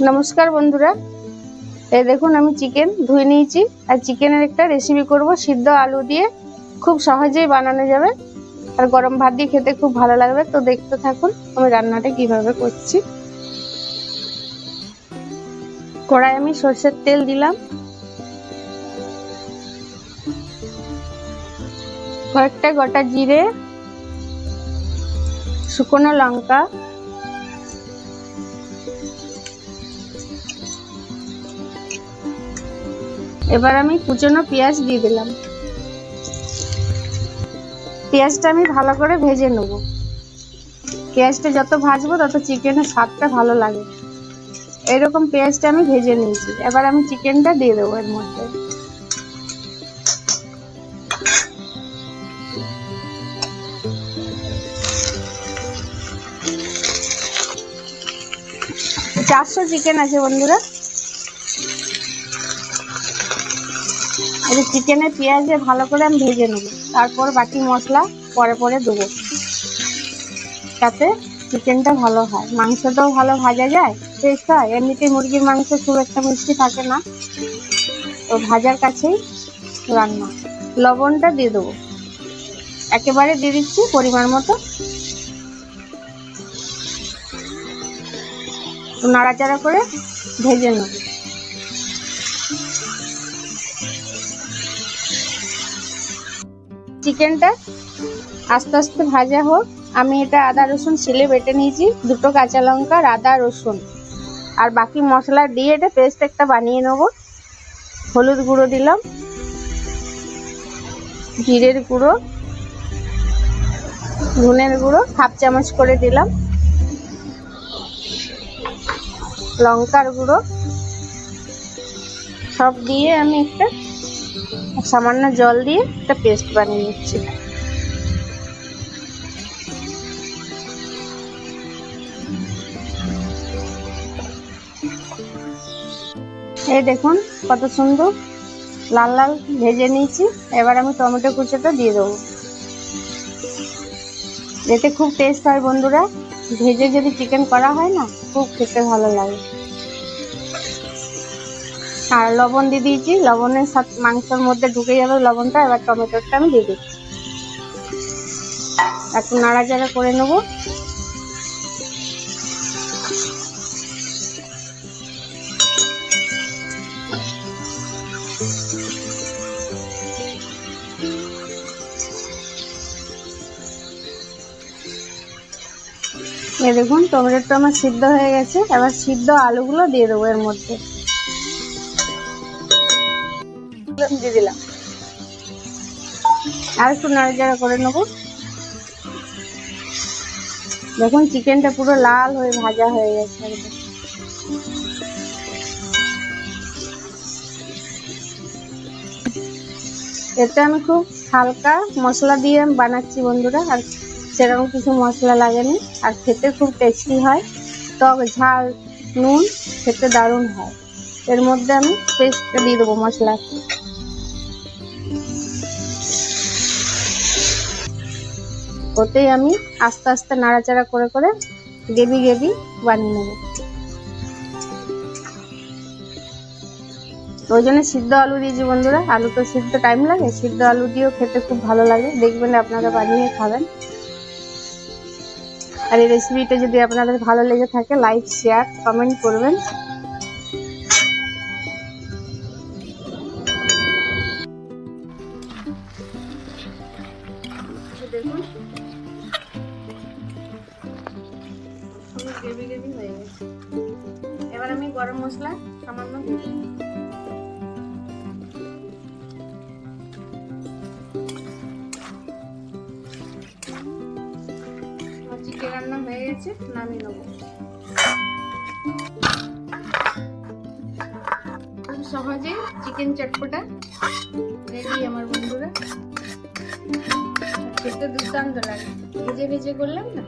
নমস্কার বন্ধুরা। এই দেখুন, আমি চিকেন ধুয়ে নিয়েছি। আর চিকেনের একটা রেসিপি করব, সিদ্ধ আলু দিয়ে। খুব সহজেই বানানো যাবে। আর গরম ভাত দিয়ে খেতে খুব ভালো লাগবে। তো দেখতে থাকুন, আমি রান্নাটা কীভাবে করছি। কড়াই আমি সর্ষের তেল দিলাম। কয়েকটা গোটা জিরে, শুকনো লঙ্কা এবার আমি কুচনো পেঁয়াজ দিয়ে দিলাম। পেঁয়াজটা আমি ভালো করে ভেজে নেব। পেঁয়াজটা যত ভাজবো তত চিকেনের স্বাদটা ভালো লাগে। এরকম পেঁয়াজটা আমি ভেজে নিয়েছি। এবার আমি চিকেনটা দিয়ে দেবো এর মধ্যে। চারশো চিকেন আছে বন্ধুরা। এই চিকেনে পেঁয়াজে ভালো করে আমি ভেজে নেব। তারপর বাকি মশলা পরে পরে দেবো। তাতে চিকেনটা ভালো হয়। মাংসটাও ভালো ভাজা যায় টেস্ট হয়। এমনিতে মুরগির মাংস খুব একটা মিষ্টি থাকে না। তো ভাজার কাছেই রান্না। লবণটা দিয়ে দেবো। একেবারে দিয়ে দিচ্ছি পরিমাণ মতো। নাড়াচাড়া করে ভেজে নেব। চিকেনটা আস্তে আস্তে ভাজা হোক। আমি এটা আদা রসুন ছিলে বেটে নিয়েছি, দুটো কাঁচা লঙ্কা আর আদা রসুন। আর বাকি মশলা দিয়ে এটা পেস্ট একটা বানিয়ে নেব। হলুদ গুঁড়ো দিলাম, জিরের গুঁড়ো, ধনের গুঁড়ো, হাফ চামচ করে দিলাম। লঙ্কার গুঁড়ো, সব দিয়ে আমি একটা সামান্য জল দিয়ে একটা পেস্ট বানিয়ে নিচ্ছি। এই দেখুন কত সুন্দর লাল লাল ভেজে নিয়েছি। এবার আমি টমেটো কুচোটা দিয়ে দেবো। এতে খুব টেস্ট হয় বন্ধুরা। ভেজে যদি চিকেন করা হয় না, খুব খেতে ভালো লাগে। আর লবণ দিয়ে দিয়েছি। লবণের সাথে মাংসের মধ্যে ঢুকে যাবে লবণটা, এবার টমেটোটা আমি দিয়ে দিচ্ছি। একটু নাড়াচাড়া করে নেব। এ দেখুন, টমেটোটা আমার সিদ্ধ হয়ে গেছে। এবার সিদ্ধ আলুগুলো দিয়ে দেবো এর মধ্যে। দিয়ে দিলাম। আর একটু নাড়াচাড়া করে নেব। দেখুন চিকেনটা পুরো লাল হয়ে ভাজা হয়ে গেছে। এটা আমি খুব হালকা মশলা দিয়ে বানাচ্ছি বন্ধুরা, আর সেরকম কিছু মশলা লাগেনি। আর খেতে খুব টেস্টি হয়। টক, ঝাল, নুন, খেতে দারুণ হয়। এর মধ্যে আমি পেস্টটা দিয়ে দেবো মশলা ওতেই আমি আস্তে আস্তে নাড়াচাড়া করে করে গ্রেভি গ্রেভি বানিয়ে নেব ওই জন্য সিদ্ধ আলু দিয়েছি বন্ধুরা। আলু তো সিদ্ধ টাইম লাগে। সিদ্ধ আলু দিয়েও খেতে খুব ভালো লাগে। দেখবেন আপনারা বানিয়ে খাবেন। আর এই রেসিপিটা যদি আপনাদের ভালো লেগে থাকে লাইক শেয়ার কমেন্ট করবেন। দেখুন। গ্রেভি গ্রেভি হয়ে গেছে। এবার আমি গরম মশলা সামান্য দিয়ে চিকেন রান্না হয়ে গেছে, নামিয়ে নেব। খুব সহজে চিকেন চটপটা রেডি আমার বন্ধুরা। খেতে দুর্দান্ত লাগে। ভেজে ভেজে করলাম না?